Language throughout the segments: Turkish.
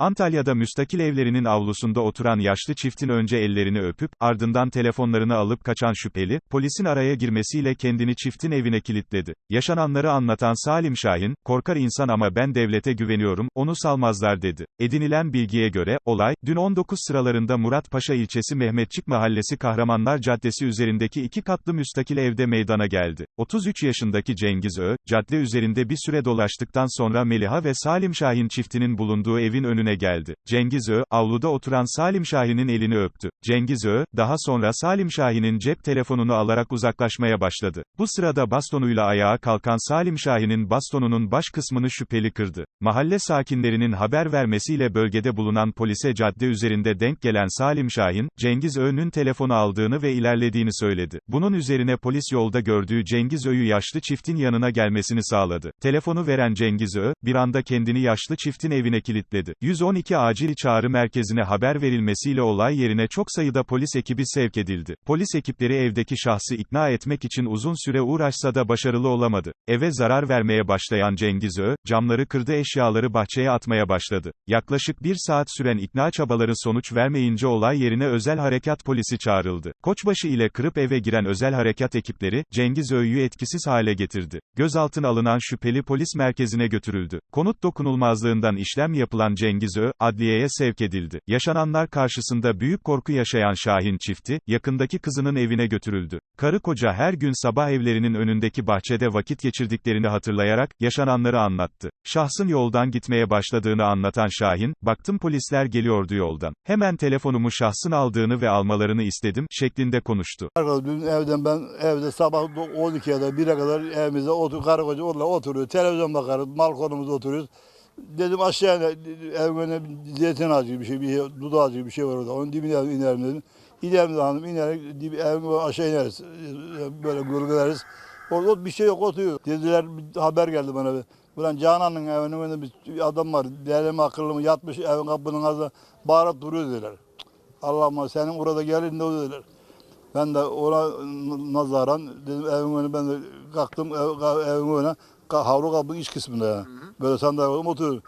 Antalya'da müstakil evlerinin avlusunda oturan yaşlı çiftin önce ellerini öpüp, ardından telefonlarını alıp kaçan şüpheli, polisin araya girmesiyle kendini çiftin evine kilitledi. Yaşananları anlatan Salim Şahin, korkar insan ama ben devlete güveniyorum, onu salmazlar dedi. Edinilen bilgiye göre, olay, dün 19 sıralarında Muratpaşa ilçesi Mehmetçik Mahallesi Kahramanlar Caddesi üzerindeki iki katlı müstakil evde meydana geldi. 33 yaşındaki Cengiz Ö, cadde üzerinde bir süre dolaştıktan sonra Meliha ve Salim Şahin çiftinin bulunduğu evin önüne geldi. Cengiz Ö, avluda oturan Salim Şahin'in elini öptü. Cengiz Ö, daha sonra Salim Şahin'in cep telefonunu alarak uzaklaşmaya başladı. Bu sırada bastonuyla ayağa kalkan Salim Şahin'in bastonunun baş kısmını şüpheli kırdı. Mahalle sakinlerinin haber vermesiyle bölgede bulunan polise cadde üzerinde denk gelen Salim Şahin, Cengiz Ö'nün telefonu aldığını ve ilerlediğini söyledi. Bunun üzerine polis yolda gördüğü Cengiz Ö'yü yaşlı çiftin yanına gelmesini sağladı. Telefonu veren Cengiz Ö, bir anda kendini yaşlı çiftin evine kilitledi. 112 acil çağrı merkezine haber verilmesiyle olay yerine çok sayıda polis ekibi sevk edildi. Polis ekipleri evdeki şahsı ikna etmek için uzun süre uğraşsa da başarılı olamadı. Eve zarar vermeye başlayan Cengiz Ö, camları kırdı eşyaları bahçeye atmaya başladı. Yaklaşık bir saat süren ikna çabaları sonuç vermeyince olay yerine özel harekat polisi çağrıldı. Koçbaşı ile kırıp eve giren özel harekat ekipleri, Cengiz Ö'yü etkisiz hale getirdi. Gözaltına alınan şüpheli polis merkezine götürüldü. Konut dokunulmazlığından işlem yapılan Cengiz Ö, adliyeye sevk edildi. Yaşananlar karşısında büyük korku yaşayan Şahin çifti, yakındaki kızının evine götürüldü. Karı koca her gün sabah evlerinin önündeki bahçede vakit geçirdiklerini hatırlayarak, yaşananları anlattı. Şahsın yoldan gitmeye başladığını anlatan Şahin, baktım polisler geliyordu yoldan. Hemen telefonumu şahsın aldığını ve almalarını istedim, şeklinde konuştu. Arkadaş dün evden ben evde sabah 12'ye de 1'e kadar evimizde otur, karı koca orada oturuyor. Televizyon bakarız, balkonumuzda oturuyoruz. Dedim aşağı ine, evin önüne bir zeytin ağacı bir şey, bir şey, dut ağacı bir şey var orada. Onun dibine inerim dedim. İnerim de hanım inerek dibi, evin aşağı ineriz. Böyle gölgeleriz. Orada bir şey yok oturuyor. Dediler haber geldi bana. Ulan Canan'ın evinin önünde bir adam var. Deli mi akıllı mı yatmış evin kapının ağzına bağırıp duruyor dediler. Allah'ım senin orada gelin de dediler. Ben de ona nazaran dedim evin önüne ben de kalktım ev, evin önüne havlu kapının iç kısmında yani. Böyle sandalye koydum oturuyorum.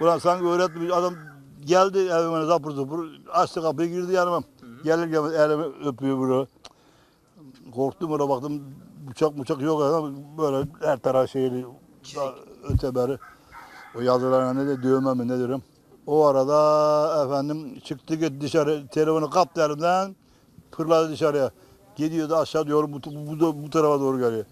Ulan sanki öğretmiş adam geldi evin önüne zapır zapır açtı kapıyı girdi yanıma. Gelir gelmez elimi öpüyor böyle. Korktum öyle baktım bıçak bıçak yok ama böyle her taraf şeyli da- öte beri. O yazılarına ne de dövme mi ne derim. O arada efendim çıktı gitti dışarı telefonu kaptı elimden fırladı dışarıya. Gidiyordu aşağı doğru bu, bu, bu, bu tarafa doğru geliyor.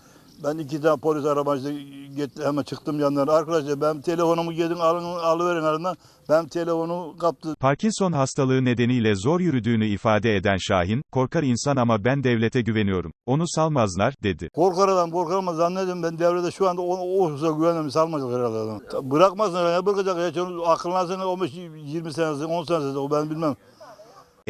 Ben iki tane polis arabacı get, hemen çıktım yanlarına. Arkadaşlar ben telefonumu gidin alın alıverin elinden. Ben telefonu kaptı. Parkinson hastalığı nedeniyle zor yürüdüğünü ifade eden Şahin, korkar insan ama ben devlete güveniyorum. Onu salmazlar, dedi. Korkar adam korkar ama zannediyorum ben devrede şu anda o, o hususa güvenimi salmayacak herhalde adam. Bırakmasın ne bırakacak ya. Aklına 15 20 senesi 10 senesi o ben bilmem.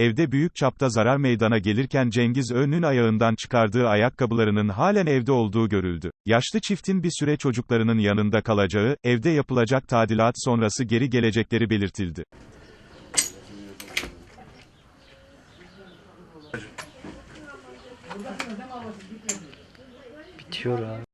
Evde büyük çapta zarar meydana gelirken Cengiz Ö'nün ayağından çıkardığı ayakkabılarının halen evde olduğu görüldü. Yaşlı çiftin bir süre çocuklarının yanında kalacağı, evde yapılacak tadilat sonrası geri gelecekleri belirtildi. Bitiyor abi.